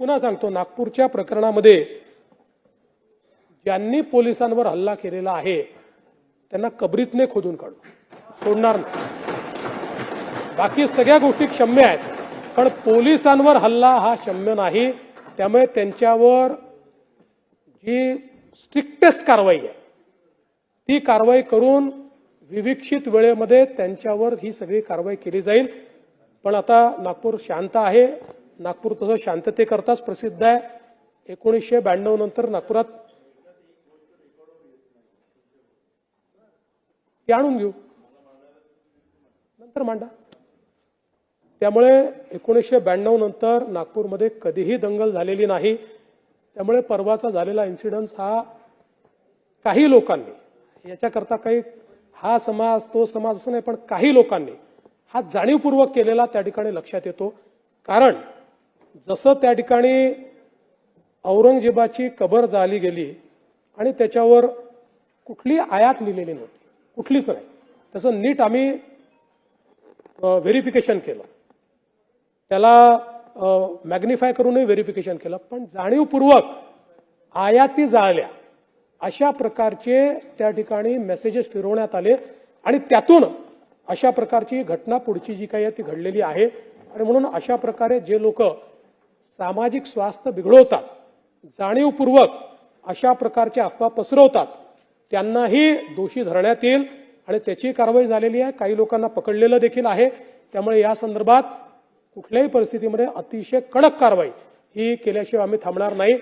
पुन्हा सांगतो नागपूरच्या प्रकरणामध्ये ज्यांनी पोलिसांवर हल्ला केलेला आहे त्यांना कबरीतने खोदून काढू. सोडणार नाही. बाकी सगळ्या गोष्टी क्षम्य आहेत पण पोलिसांवर हल्ला हा क्षम्य नाही. त्यामुळे त्यांच्यावर जी स्ट्रिक्टेस्ट कारवाई आहे ती कारवाई करून विविक्षित वेळेमध्ये त्यांच्यावर ही सगळी कारवाई केली जाईल. पण आता नागपूर शांत आहे. नागपूर तसं शांततेकरताच प्रसिद्ध आहे. एकोणीसशे ब्याण्णव नंतर नागपुरात ते आणून घेऊ. नंतर मांडा. त्यामुळे एकोणीसशे ब्याण्णव नंतर नागपूरमध्ये कधीही दंगल झालेली नाही. त्यामुळे परवाचा झालेला इन्सिडन्स हा काही लोकांनी याच्याकरता काही हा समाज तो समाज असं नाही पण काही लोकांनी हा जाणीवपूर्वक केलेला त्या ठिकाणी लक्षात येतो. कारण जसं त्या ठिकाणी औरंगजेबाची कबर जाली गेली आणि त्याच्यावर कुठली आयात लिहिलेली नव्हती कुठलीच नाही. त्याचं नीट आम्ही व्हेरिफिकेशन केलं. त्याला मॅग्निफाय करूनही व्हेरिफिकेशन केलं पण जाणीवपूर्वक आयाती जाळल्या. अशा प्रकारचे त्या ठिकाणी मेसेजेस फिरवण्यात आले आणि त्यातून अशा प्रकारची घटना पुढची जी काही आहे ती घडलेली आहे. आणि म्हणून अशा प्रकारे जे लोक सामाजिक स्वास्थ्य बिघडवतात जाणीवपूर्वक अशा प्रकारच्या अफवा पसरवतात त्यांनाही दोषी धरण्यात येईल आणि त्याची कारवाई झालेली आहे. काही लोकांना पकडलेलं देखील आहे. त्यामुळे या संदर्भात कुठल्याही परिस्थितीमध्ये अतिशय कडक कारवाई ही केल्याशिवाय आम्ही थांबणार नाही.